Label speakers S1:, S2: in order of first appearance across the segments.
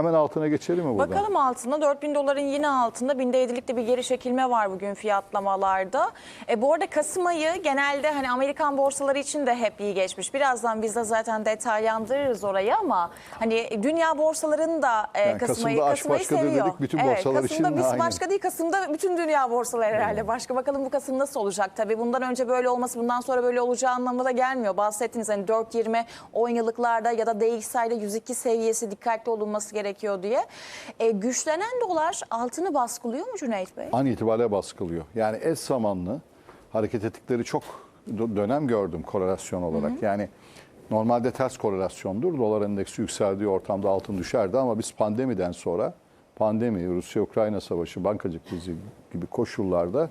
S1: Hemen altına geçelim mi buradan?
S2: Bakalım altında 4000 doların yine altında binde yedilikte bir geri çekilme var bugün fiyatlamalarda. E, bu arada Kasım ayı genelde hani Amerikan borsaları için de hep iyi geçmiş. Birazdan biz de zaten detaylandırırız orayı ama hani dünya borsalarının da e,
S1: Yani
S2: Kasım ayı
S1: Kasım'da aşk
S2: Kasım ayı seviyor.
S1: dedik, bütün
S2: evet,
S1: borsalar
S2: Kasım'da
S1: için
S2: biz
S1: aynen.
S2: başka değil Kasım'da bütün dünya borsaları herhalde. Başka bakalım bu Kasım nasıl olacak tabii. Bundan önce böyle olması bundan sonra böyle olacağı anlamına da gelmiyor. Bahsettiniz hani 4.20 10 yıllıklarda ya da DXY'de 102 seviyesi dikkatli olunması gerekiyor diye. E, güçlenen dolar altını baskılıyor mu Cüneyt Bey?
S1: An itibariyle baskılıyor. Yani eş zamanlı hareket ettikleri çok dö- dönem gördüm korelasyon olarak. Yani normalde ters korelasyondur. Dolar endeksi yükseldiği ortamda altın düşerdi ama biz pandemiden sonra pandemi, Rusya-Ukrayna savaşı, bankacılık krizi gibi koşullarda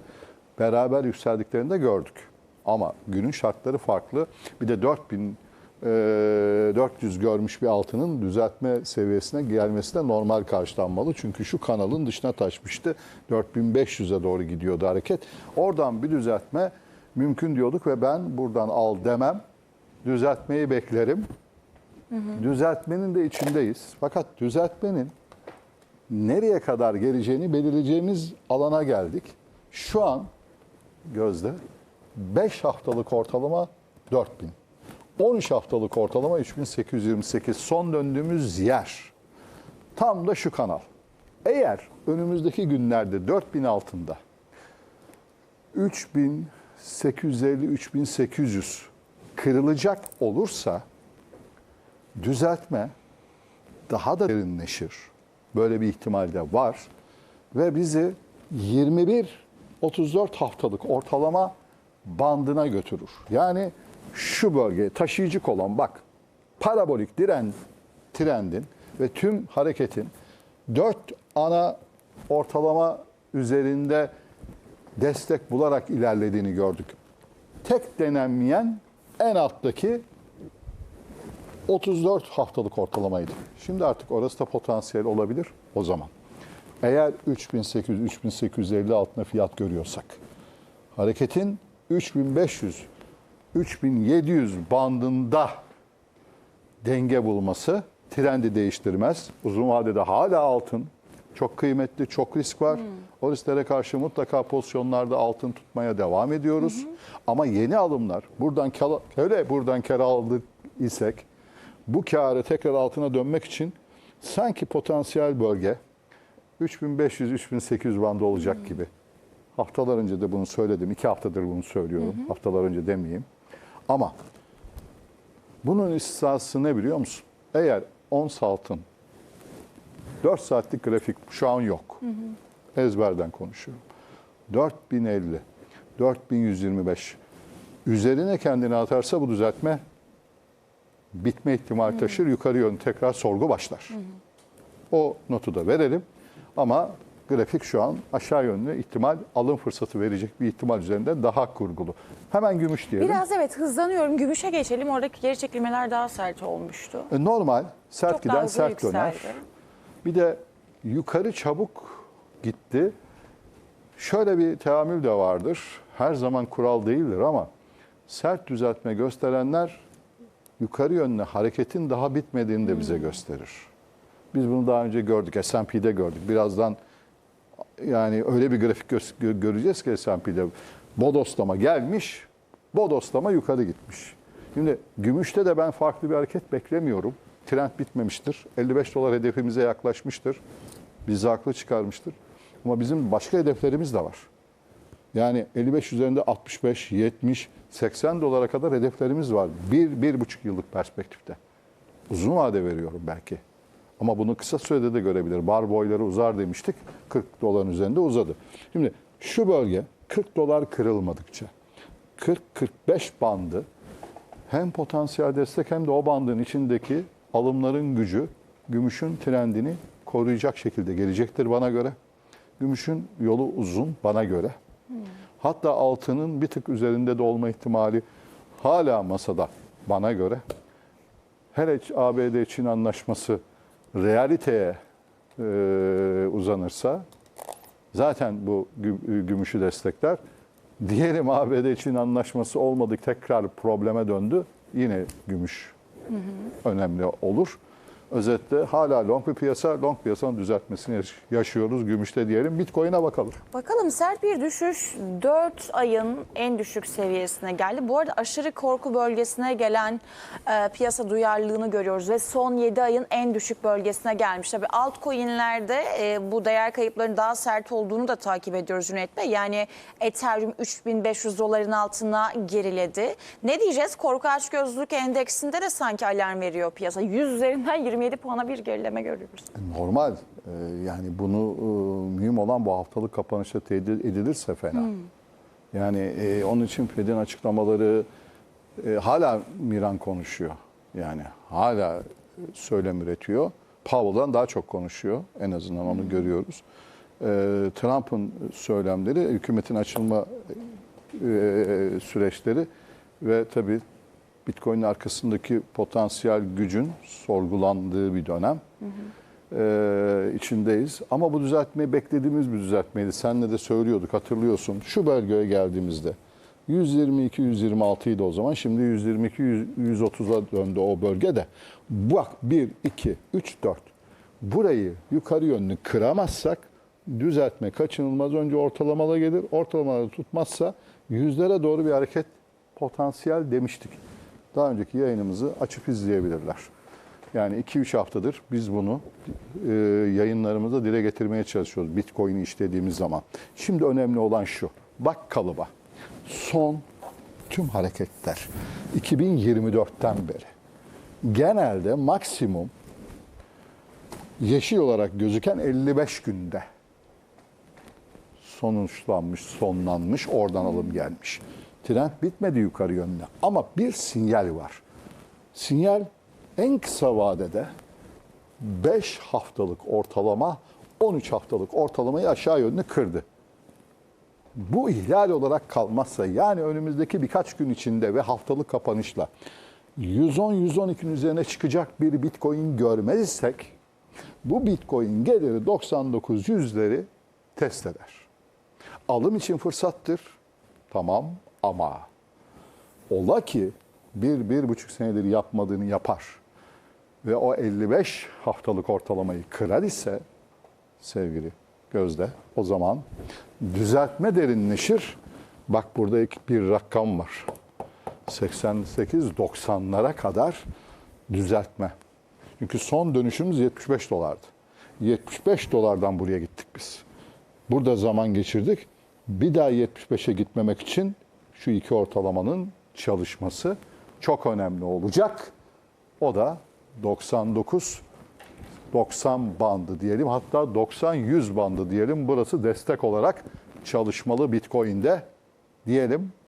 S1: beraber yükseldiklerini de gördük. Ama günün şartları farklı. Bir de 4000 e, 400 görmüş bir altının düzeltme seviyesine gelmesi de normal karşılanmalı. Çünkü şu kanalın dışına taşmıştı. 4500'e doğru gidiyordu hareket. Oradan bir düzeltme mümkün diyorduk ve ben buradan al demem. Düzeltmeyi beklerim. Düzeltmenin de içindeyiz. Fakat düzeltmenin nereye kadar geleceğini belirleyeceğimiz alana geldik. Şu an gözde 5 haftalık ortalama 4000. 13 haftalık ortalama 3828 son döndüğümüz yer. Tam da şu kanal. Eğer önümüzdeki günlerde 4000 altında 3850-3800 kırılacak olursa düzeltme daha da derinleşir. Böyle bir ihtimal de var. Ve bizi 21-34 haftalık ortalama bandına götürür. Yani şu bölge taşıyıcı olan bak parabolik diren trendin ve tüm hareketin 4 ana ortalama üzerinde destek bularak ilerlediğini gördük. Tek denenmeyen en alttaki 34 haftalık ortalamaydı. Şimdi artık orası da potansiyel olabilir o zaman. Eğer 3800-3850 altına fiyat görüyorsak, hareketin 3500 3700 bandında denge bulması trendi değiştirmez. Uzun vadede hala altın çok kıymetli, çok risk var. O risklere karşı mutlaka pozisyonlarda altın tutmaya devam ediyoruz. Ama yeni alımlar, buradan kar, öyle buradan kar aldık isek bu karı tekrar altına dönmek için sanki potansiyel bölge 3500-3800 bandı olacak gibi. Haftalar önce de bunu söyledim. iki haftadır bunu söylüyorum. Haftalar önce demeyeyim. Ama bunun istisnası ne biliyor musun? Eğer ons altın 4 saatlik grafik şu an yok. Ezberden konuşuyorum. 4050, 4125 üzerine kendini atarsa bu düzeltme bitme ihtimali taşır. Yukarı yönlü tekrar sorgu başlar. O notu da verelim. Ama grafik şu an aşağı yönlü ihtimal alım fırsatı verecek bir ihtimal üzerinde daha kurgulu. Hemen gümüş diyelim.
S2: Biraz evet hızlanıyorum. Gümüşe geçelim. Oradaki geri çekilmeler daha sert olmuştu.
S1: E, Normal sert
S2: Çok
S1: giden sert döner. Bir de yukarı çabuk gitti. Şöyle bir teamül de vardır. Her zaman kural değildir ama sert düzeltme gösterenler yukarı yönlü hareketin daha bitmediğini de bize gösterir. Biz bunu daha önce gördük. S&P'de gördük. Birazdan yani öyle bir grafik gö- gö- göreceğiz ki S&P'de bodoslama gelmiş, bodoslama yukarı gitmiş. Şimdi gümüşte de ben farklı bir hareket beklemiyorum. Trend bitmemiştir. 55 dolar hedefimize yaklaşmıştır. Bizi haklı çıkarmıştır. Ama bizim başka hedeflerimiz de var. Yani 55 üzerinde 65, 70, 80 dolara kadar hedeflerimiz var. Bir, bir buçuk yıllık perspektifte. Uzun vade veriyorum belki. Ama bunu kısa sürede de görebilir. Bar boyları uzar demiştik. 40 doların üzerinde uzadı. Şimdi şu bölge 40 dolar kırılmadıkça 40-45 bandı hem potansiyel destek hem de o bandın içindeki alımların gücü gümüşün trendini koruyacak şekilde gelecektir bana göre. Gümüşün yolu uzun bana göre. Hatta altının bir tık üzerinde de olma ihtimali hala masada bana göre. Hele ABD-Çin anlaşması realiteye e, uzanırsa zaten bu gü- gümüşü destekler. Diyelim ABD-Çin anlaşması olmadık tekrar probleme döndü. Yine gümüş önemli olur. Özetle hala long bir piyasa, long piyasanın düzeltmesini yaş- yaşıyoruz. Gümüşte diyelim. Bitcoin'e bakalım.
S2: Bakalım sert bir düşüş 4 ayın en düşük seviyesine geldi. Bu arada aşırı korku bölgesine gelen e, piyasa duyarlılığını görüyoruz ve son 7 ayın en düşük bölgesine gelmiş. Tabii altcoin'lerde e, bu değer kayıplarının daha sert olduğunu da takip ediyoruz Cüneyt Bey. Yani Ethereum 3500 doların altına geriledi. Ne diyeceğiz? Korku açgözlülük endeksinde de sanki alarm veriyor piyasa. 100 üzerinden 27 puana bir gerileme görüyoruz.
S1: Normal. Ee, yani bunu e, mühim olan bu haftalık kapanışta teyit edilirse fena. Yani e, onun için Fed'in açıklamaları e, hala Miran konuşuyor. Yani hala söylem üretiyor. Powell'dan daha çok konuşuyor. En azından onu görüyoruz. E, Trump'ın söylemleri, hükümetin açılma e, süreçleri ve tabii Bitcoin'in arkasındaki potansiyel gücün sorgulandığı bir dönem e, içindeyiz. Ama bu düzeltmeyi beklediğimiz bir düzeltmeydi. Senle de söylüyorduk hatırlıyorsun. Şu bölgeye geldiğimizde 122-126 idi o zaman. Şimdi 122-130'a döndü o bölgede. Bak 1, 2, 3, 4. Burayı yukarı yönlü kıramazsak düzeltme kaçınılmaz. Önce ortalamada gelir. Ortalamaları tutmazsa yüzlere doğru bir hareket potansiyel demiştik. Daha önceki yayınımızı açıp izleyebilirler. Yani 2-3 haftadır biz bunu e, yayınlarımızda dile getirmeye çalışıyoruz. Bitcoin'i işlediğimiz zaman. Şimdi önemli olan şu. Bak kalıba. Son tüm hareketler 2024'ten beri genelde maksimum yeşil olarak gözüken 55 günde sonuçlanmış, sonlanmış, oradan alım gelmiş. Trend bitmedi yukarı yönde ama bir sinyal var. Sinyal en kısa vadede 5 haftalık ortalama 13 haftalık ortalamayı aşağı yönlü kırdı. Bu ihlal olarak kalmazsa yani önümüzdeki birkaç gün içinde ve haftalık kapanışla 110-112'nin üzerine çıkacak bir bitcoin görmezsek bu bitcoin geliri 99-100'leri test eder. Alım için fırsattır. Tamam ama ola ki bir, bir buçuk senedir yapmadığını yapar ve o 55 haftalık ortalamayı kırar ise sevgili Gözde o zaman düzeltme derinleşir. Bak burada bir rakam var. 88-90'lara kadar düzeltme. Çünkü son dönüşümüz 75 dolardı. 75 dolardan buraya gittik biz. Burada zaman geçirdik. Bir daha 75'e gitmemek için şu iki ortalamanın çalışması çok önemli olacak. O da 99 90 bandı diyelim hatta 90-100 bandı diyelim. Burası destek olarak çalışmalı Bitcoin'de diyelim.